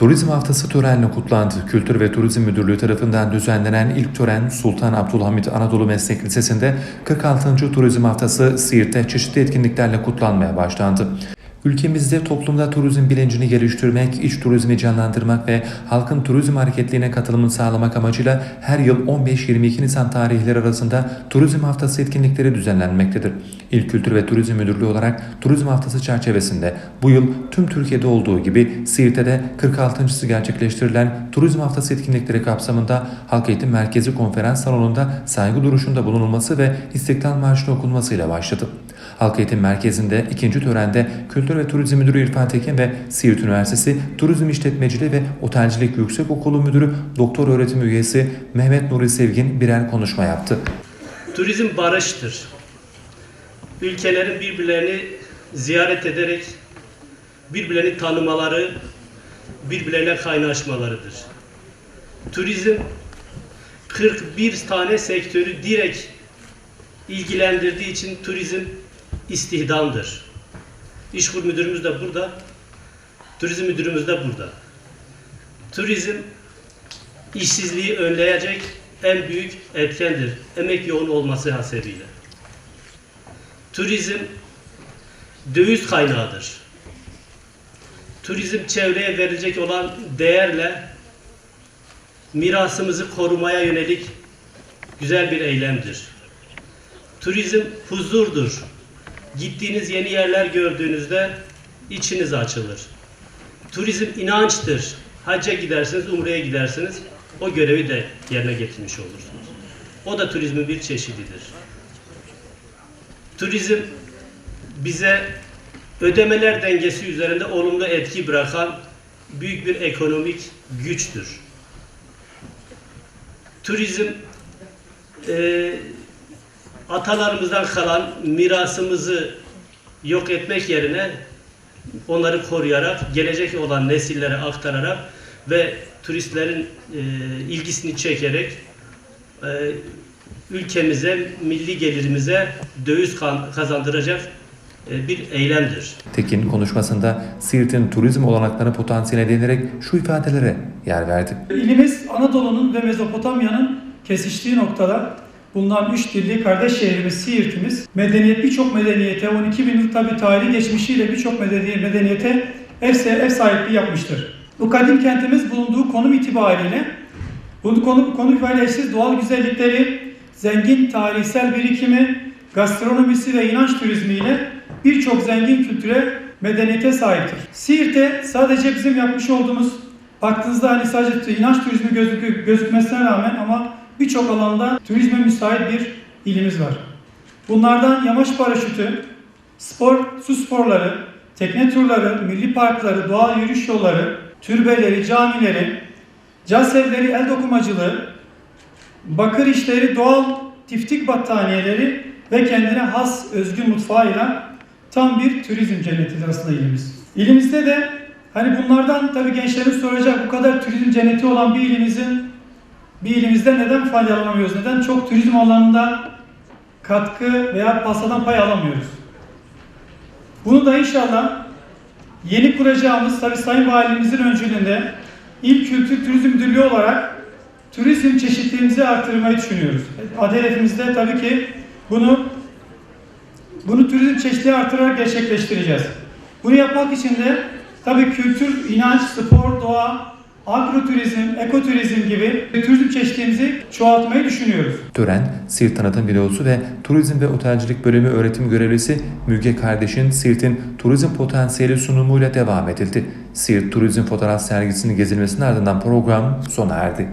Turizm Haftası törenle kutlandı. Kültür ve Turizm Müdürlüğü tarafından düzenlenen ilk tören Sultan Abdülhamit Anadolu Meslek Lisesi'nde 46. Turizm Haftası Siirt'te çeşitli etkinliklerle kutlanmaya başlandı. Ülkemizde toplumda turizm bilincini geliştirmek, iç turizmi canlandırmak ve halkın turizm hareketliğine katılımını sağlamak amacıyla her yıl 15-22 Nisan tarihleri arasında Turizm Haftası etkinlikleri düzenlenmektedir. İl Kültür ve Turizm Müdürlüğü olarak Turizm Haftası çerçevesinde bu yıl tüm Türkiye'de olduğu gibi Siirt'te de 46.sı gerçekleştirilen Turizm Haftası etkinlikleri kapsamında Halk Eğitim Merkezi Konferans Salonu'nda saygı duruşunda bulunulması ve İstiklal Marşı'nı okunmasıyla başladı. Halk Eğitim Merkezi'nde ikinci törende Kültür ve Turizm Müdürü İrfan Tekin ve Siirt Üniversitesi Turizm İşletmeciliği ve Otelcilik Yüksekokulu Müdürü Doktor Öğretim Üyesi Mehmet Nuri Sevgin birer konuşma yaptı. Turizm barıştır. Ülkelerin birbirlerini ziyaret ederek birbirlerini tanımaları, birbirlerine kaynaşmalarıdır. Turizm 41 tane sektörü direkt ilgilendirdiği için turizm istihdamdır. İşkur müdürümüz de burada, turizm müdürümüz de burada. Turizm işsizliği önleyecek en büyük etkendir. Emek yoğun olması hasebiyle. Turizm döviz kaynağıdır. Turizm çevreye verilecek olan değerle mirasımızı korumaya yönelik güzel bir eylemdir. Turizm huzurdur. Gittiğiniz yeni yerler gördüğünüzde içiniz açılır. Turizm inançtır. Hacca gidersiniz, umreye gidersiniz. O görevi de yerine getirmiş olursunuz. O da turizmin bir çeşididir. Turizm bize ödemeler dengesi üzerinde olumlu etki bırakan büyük bir ekonomik güçtür. Turizm e, atalarımızdan kalan mirasımızı yok etmek yerine onları koruyarak, gelecek olan nesillere aktararak ve turistlerin e, ilgisini çekerek e, ülkemize, milli gelirimize döviz kazandıracak e, bir eylemdir. Tekin konuşmasında Siirt'in turizm olanaklarını potansiyeline değinerek şu ifadelere yer verdi. İlimiz Anadolu'nun ve Mezopotamya'nın kesiştiği noktada bulunan üç dilli kardeş şehrimiz Siirt'imiz medeniyet birçok medeniyete 12 bin yıl tabi tarihi geçmişiyle birçok medeni- medeniyete ev, ev sahipliği yapmıştır. Bu kadim kentimiz bulunduğu konum itibariyle bu konu, konu itibariyle eşsiz doğal güzellikleri, zengin tarihsel birikimi, gastronomisi ve inanç turizmiyle birçok zengin kültüre, medeniyete sahiptir. Siirt'te sadece bizim yapmış olduğumuz, baktığınızda hani sadece inanç turizmi gözükü, gözükmesine rağmen ama birçok alanda turizme müsait bir ilimiz var. Bunlardan yamaç paraşütü, spor, su sporları, tekne turları, milli parkları, doğal yürüyüş yolları, türbeleri, camileri, caz evleri, el dokumacılığı, bakır işleri, doğal tiftik battaniyeleri ve kendine has özgün mutfağıyla tam bir turizm cennetidir aslında ilimiz. İlimizde de hani bunlardan tabii gençlerin soracak bu kadar turizm cenneti olan bir ilimizin bir ilimizde neden faydalanamıyoruz? Neden çok turizm alanında katkı veya pastadan pay alamıyoruz? Bunu da inşallah yeni kuracağımız tabii Sayın Valimizin öncülüğünde İl Kültür Turizm Müdürlüğü olarak turizm çeşitliliğimizi artırmayı düşünüyoruz. Hedefimizde tabii ki bunu bunu turizm çeşitliliği artırarak gerçekleştireceğiz. Bunu yapmak için de tabii kültür, inanç, spor, doğa, agroturizm, ekoturizm gibi turizm çeşitliliğimizi çoğaltmayı düşünüyoruz. Tören, Siirt Tanıtım Videosu ve Turizm ve Otelcilik Bölümü öğretim görevlisi Müge Kardeş'in Siirt'in turizm potansiyeli sunumuyla devam edildi. Siirt Turizm Fotoğraf Sergisi'nin gezilmesinin ardından program sona erdi.